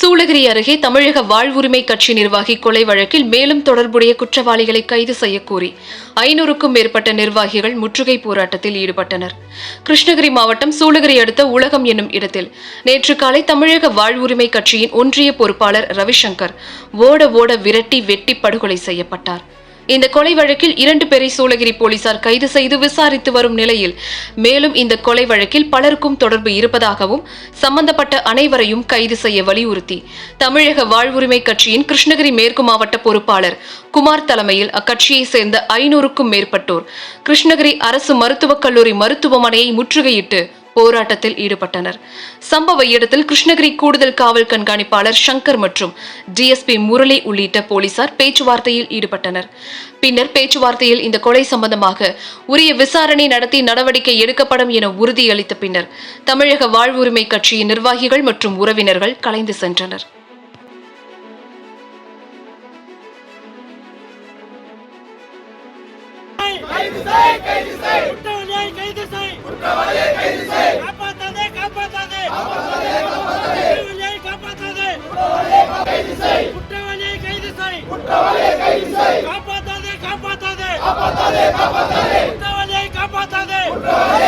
சூளகிரி அருகே தமிழக வாழ்வுரிமை கட்சி நிர்வாகி கொலை வழக்கில் மேலும் தொடர்புடைய குற்றவாளிகளை கைது செய்யக்கோரி ஐநூறுக்கும் மேற்பட்ட நிர்வாகிகள் முற்றுகை போராட்டத்தில் ஈடுபட்டனர். கிருஷ்ணகிரி மாவட்டம் சூளகிரி அடுத்த உலகம் என்னும் இடத்தில் நேற்று காலை தமிழக வாழ்வுரிமை கட்சியின் ஒன்றிய பொறுப்பாளர் ரவிசங்கர் ஓட ஓட விரட்டி வெட்டி படுகொலை செய்யப்பட்டார். இந்த கொலை வழக்கில் இரண்டு பேரை சூளகிரி போலீசார் கைது செய்து விசாரித்து வரும் நிலையில் மேலும் இந்த கொலை வழக்கில் பலருக்கும் தொடர்பு இருப்பதாகவும் சம்பந்தப்பட்ட அனைவரையும் கைது செய்ய வலியுறுத்தி தமிழக வாழ்வுரிமை கட்சியின் கிருஷ்ணகிரி மேற்கு மாவட்ட பொறுப்பாளர் குமார் தலைமையில் அக்கட்சியை சேர்ந்த ஐநூறுக்கும் மேற்பட்டோர் கிருஷ்ணகிரி அரசு மருத்துவக் கல்லூரி மருத்துவமனையை முற்றுகையிட்டு போராட்டத்தில் ஈடுபட்டனர். சம்பவ இடத்தில் கிருஷ்ணகிரி கூடுதல் காவல் கண்காணிப்பாளர் சங்கர் மற்றும் டிஎஸ்பி முரளி உள்ளிட்ட போலீசார் பேச்சுவார்த்தையில் ஈடுபட்டனர். பின்னர் பேச்சுவார்த்தையில் இந்த கொலை சம்பந்தமாக உரிய விசாரணை நடத்தி நடவடிக்கை எடுக்கப்படும் என உறுதியளித்த பின்னர் தமிழக வாழ்வுரிமை கட்சியின் நிர்வாகிகள் மற்றும் உறவினர்கள் கலைந்து சென்றனர். கைது செய் కాపాడాలి కాపాడాలి కాపాడాలి